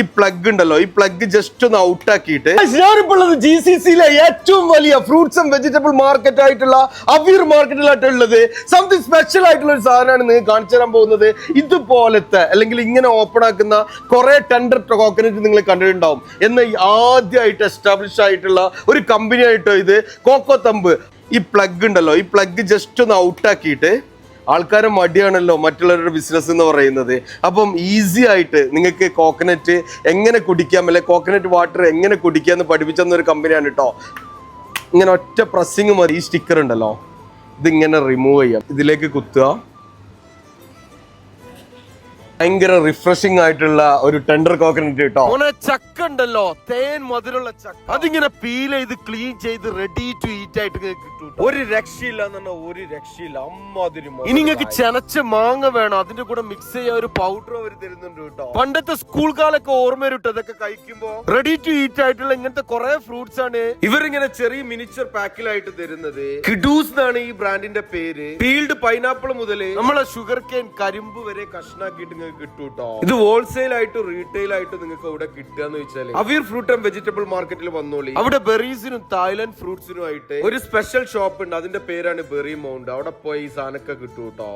ഈ പ്ലഗ് ഉണ്ടല്ലോ ഈ പ്ലഗ് ജസ്റ്റ് ഒന്ന് ഔട്ട് ആക്കിയിട്ട് ഞാനിപ്പോൾ ഉള്ളത് ജി സി സിയിലെ ഏറ്റവും വലിയ ഫ്രൂട്ട്സ് ആൻഡ് വെജിറ്റബിൾ മാർക്കറ്റ് ആയിട്ടുള്ള അവീർ മാർക്കറ്റിലായിട്ടുള്ളത് സംതിങ് സ്പെഷ്യൽ ആയിട്ടുള്ള ഒരു സാധനമാണ് നിങ്ങൾ കാണിച്ചു തരാൻ പോകുന്നത്. ഇതുപോലത്തെ അല്ലെങ്കിൽ ഇങ്ങനെ ഓപ്പൺ ആക്കുന്ന കുറെ ടെൻഡർ കോക്കനറ്റ് നിങ്ങൾ കണ്ടിട്ടുണ്ടാവും. എന്ന ആദ്യമായിട്ട് എസ്റ്റാബ്ലിഷ് ആയിട്ടുള്ള ഒരു കമ്പനി ആയിട്ടോ ഇത് കോക്കോ തമ്പ് ഈ പ്ലഗ് ഉണ്ടല്ലോ ഈ പ്ലഗ് ജസ്റ്റ് ഒന്ന് ഔട്ട് ആക്കിയിട്ട് ആൾക്കാരെ മടിയാണല്ലോ മറ്റുള്ളവരുടെ ബിസിനസ് എന്ന് പറയുന്നത്. അപ്പം ഈസി ആയിട്ട് നിങ്ങൾക്ക് കോക്കനറ്റ് എങ്ങനെ കുടിക്കാം? അല്ലെ കോക്കനറ്റ് വാട്ടർ എങ്ങനെ കുടിക്കാം എന്ന് പഠിപ്പിച്ചെന്ന ഒരു കമ്പനിയാണ് കേട്ടോ ഇങ്ങനെ ഒറ്റ പ്രസ്സിങ് മതി. ഈ സ്റ്റിക്കർ ഉണ്ടല്ലോ. ഇതിങ്ങനെ റിമൂവ് ചെയ്യാം. ഇതിലേക്ക് കുത്തുക. ഭയങ്കര റിഫ്രഷിംഗ് ആയിട്ടുള്ള ഒരു ടെൻഡർ കോക്കനറ്റ് കേട്ടോ ചക്ക ഉണ്ടല്ലോ തേൻ മധുരമുള്ള ചക്ക. അതിങ്ങനെ പീൽ ചെയ്ത് ക്ലീൻ ചെയ്ത് റെഡി ടു ഈറ്റ് ആയിട്ട് കിട്ടും ഒരു രക്ഷയില്ല എന്ന് ഒരു രക്ഷയില്ല. അമ്മാതിരി ഇനി നിങ്ങൾക്ക് ചെനച്ച മാങ്ങ വേണം. അതിന്റെ കൂടെ മിക്സ് ചെയ്യാൻ ഒരു പൗഡർ അവർ തരുന്നുണ്ട് കേട്ടോ പണ്ടത്തെ സ്കൂൾ കാലൊക്കെ ഓർമ്മ വരും അതൊക്കെ ഇതൊക്കെ കഴിക്കുമ്പോ? റെഡി ടു ഈറ്റ് ആയിട്ടുള്ള ഇങ്ങനത്തെ കുറെ ഫ്രൂട്ട്സ് ആണ്. ഇവരിങ്ങനെ ചെറിയ മിനിച്ചർ പാക്കിലായിട്ട് തരുന്നത്. കിഡൂസ് എന്നാണ് ഈ ബ്രാൻഡിന്റെ പേര്. ഫീൽഡ് പൈനാപ്പിൾ മുതൽ നമ്മളെ ഷുഗർ കെയിൻ കരിമ്പ് വരെ കഷ്ണാക്കിയിട്ട് കിട്ടും കേട്ടോ ഇത് ഹോൾസെയിൽ ആയിട്ട് റീറ്റെയിൽ ആയിട്ട് നിങ്ങൾക്ക് ഇവിടെ കിട്ടുക എന്ന് വെച്ചാൽ അവീർ ഫ്രൂട്ട് ആൻഡ് വെജിറ്റബിൾ മാർക്കറ്റിൽ വന്നോളി. അവിടെ ബെറീസിനും തായ്ലൻഡ് ഫ്രൂട്ട്സിനും ആയിട്ട് ഒരു സ്പെഷ്യൽ ഷോപ്പ് ഉണ്ട്. അതിന്റെ പേരാണ് ബെറി മൗണ്ട് അവിടെ പോയി ഈ സാധനമൊക്കെ കിട്ടും കേട്ടോ